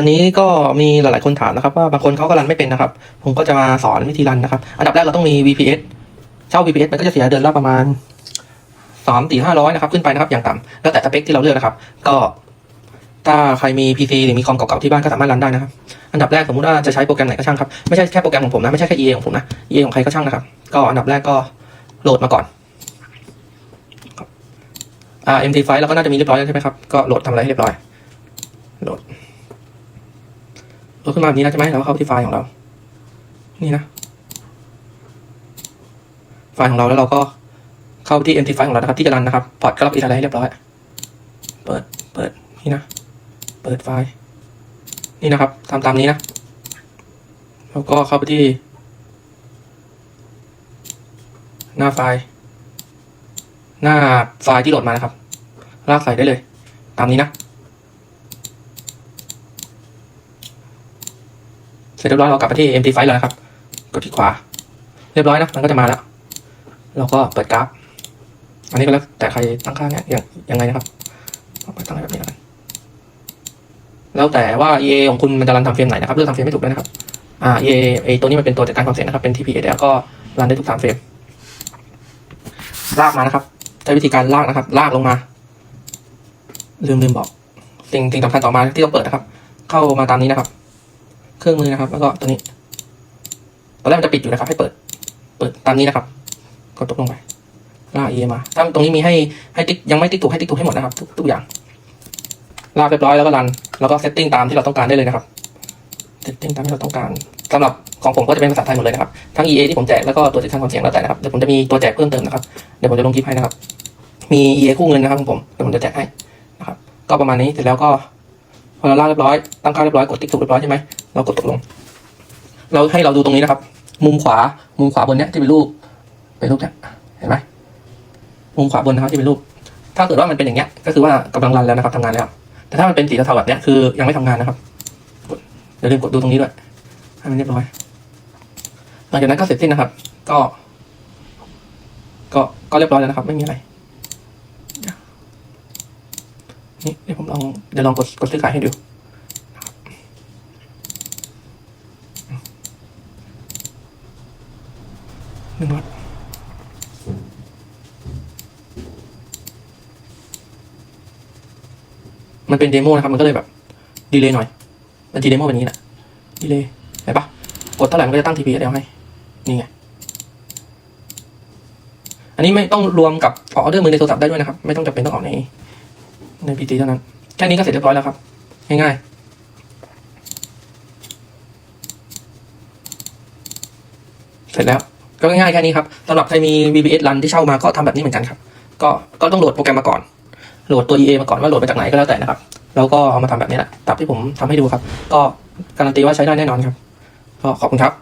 วันนี้ก็มีหลาย ๆ คนถามนะครับว่าบางคนเขาก็รันไม่เป็นนะครับ ผมก็จะมาสอนวิธีรันนะครับ อันดับแรกเราต้องมี VPS เช่า VPS มันก็จะเสียเดือนละประมาณสามสี่ห้าร้อยนะครับ ขึ้นไปนะครับ อย่างต่ำแล้วแต่สเปคที่เราเลือกนะครับ ก็ ถ้าใครมี PC หรือมีคอมเก่า ๆ ที่บ้านก็สามารถรันได้นะครับ อันดับแรกสมมติว่าจะใช้โปรแกรมไหนก็ช่างครับ ไม่ใช่แค่โปรแกรมของผมนะ ไม่ใช่แค่ EA ของผมนะ EA ของใครก็ช่างนะครับ ก็อันดับแรกก็โหลดมาก่อนอ่า MT ไฟล์เราก็น่าจะมีเรียบร้อยแล้วใช่ไหมครับ ก็โหลดทำอะไรให้เรียบร้อย โหลด โห ลดขึ้นมาแบบนี้นะใช่ไหมเราก็เข้าไปที่ไฟล์ของเรา นี่นะ ไฟล์ของเราแล้วเราก็เข้าที่ MT ไฟล์ของเรานะครับที่จะรันนะครับ พอร์ตก็ล็อกอินอะไรให้เรียบร้อย เปิด เปิด นี่นะ เปิดไฟล์ นี่นะครับทำตามนี้นะ แล้วก็เข้าไปที่ หน้าไฟล์ หน้าไฟล์ที่โหลดมานะครับ ลากใส่ได้เลย ตามนี้นะ เสร็จเรียบร้อยเรากลับไปที่ MT ไฟล์แล้วนะครับ กดที่ขวา เรียบร้อยนะ มันก็จะมาแล้ว เราก็เปิดกราฟ อันนี้ก็แล้วแต่ใครตั้งค่าเนี่ยอย่างยังไงนะครับเอาไปตั้งแบบนี้แล้วกันแล้วแต่ว่า EA ของคุณมันจะรันทำเฟรมไหนนะครับ เลือกทำเฟรมไม่ถูกด้วยนะครับ อ่า EA ไอตัวนี้มันเป็นตัวจัดการความเสี่ยงนะครับ เป็น TPS ก็รันได้ทุกสามเฟรม ลากมานะครับ ใช้วิธีการลากนะครับ ลากลงมา ลืมลืมบอก สิ่งสิ่งสำคัญต่อมาที่ต้องเปิดนะครับ เข้ามาตามนี้นะครับ เครื่องมือนะครับ แล้วก็ตัวนี้ตอนแรกมันจะปิดอยู่นะครับ ให้เปิด เปิดตามนี้นะครับ กดตกลงไปลากเอมาถ้าตรงนี้มีให้ให้ติ๊กยังไม่ติ๊กถูกให้ติ๊กถูกให้หมดนะครับ ทุกทุกอย่างลากเรียบร้อยแล้วก็รัน แล้วก็เซตติ้งตามที่เราต้องการได้เลยนะครับเซตติ้งตามที่เราต้องการสำหรับของผมก็จะเป็นภาษาไทยหมดเลยนะครับ ทั้ง EA ที่ผมแจกแล้วก็ตัวจัดการความเสี่ยงแล้วแต่นะครับ เดี๋ยวผมจะมีตัวแจกเพิ่มเติมนะครับ เดี๋ยวผมจะลงคลิปให้นะครับ มี EA คู่เงินนะครับของผม เดี๋ยวผมจะแจกให้นะครับ ก็ประมาณนี้ เสร็จแล้วก็ พอเราลากเรียบร้อย ตั้งค่าเรียบร้อย กดติ๊กถูกเรียบร้อยใช่ไหมเรากดตกลง เราให้เราดูตรงนี้นะครับ มุมขวา มุมขวาบนเนี้ยที่เป็นรูป เป็นรูปเนี้ยเห็นไหมมุมขวาบนนะครับที่เป็นรูป ถ้าเกิดว่ามันเป็นอย่างเงี้ย ก็คือว่ากำลังรันแล้วนะครับทำงานแล้ว แต่ถ้ามันเป็นสีเทาๆแบบเนี้ยคือยังไม่ทำงานนะครับกดอย่าลืมกดดูตรงนี้ด้วยให้มันเรียบร้อย หลังจากนั้นก็เสร็จสิ้นนะครับ ก็ ก็ก็เรียบร้อยแล้วนะครับ ไม่มีอะไร นี่เดี๋ยวผมลองเดี๋ยวลองกดกดซื้อขายให้ดูหนึ่งวัดมันเป็นเดโมนะครับ มันก็เลยแบบดีเลยหน่อยบัญชีเดโมเป็นอย่างนี้แหละดีเลยเห็นปะกดเท่าไหร่มันก็จะตั้ง TP เดียวให้ นี่ไง อันนี้ไม่ต้องรวมกับออเดอร์มือในโทรศัพท์ได้ด้วยนะครับ ไม่ต้องจำเป็นต้องออกใน ใน PT เท่านั้น แค่นี้ก็เสร็จเรียบร้อยแล้วครับ ง่ายๆเสร็จแล้ว ก็ง่ายๆแค่นี้ครับสำหรับใครมี VBS รันที่เช่ามาก็ทำแบบนี้เหมือนกันครับ ก็ก็ต้องโหลดโปรแกรมมาก่อน โหลดตัว EA มาก่อนว่าโหลดมาจากไหนก็แล้วแต่นะครับ แล้วก็เอามาทำแบบนี้แหละตามที่ผมทำให้ดูครับ ก็การันตีว่าใช้ได้แน่นอนครับ ก็ขอบคุณครับ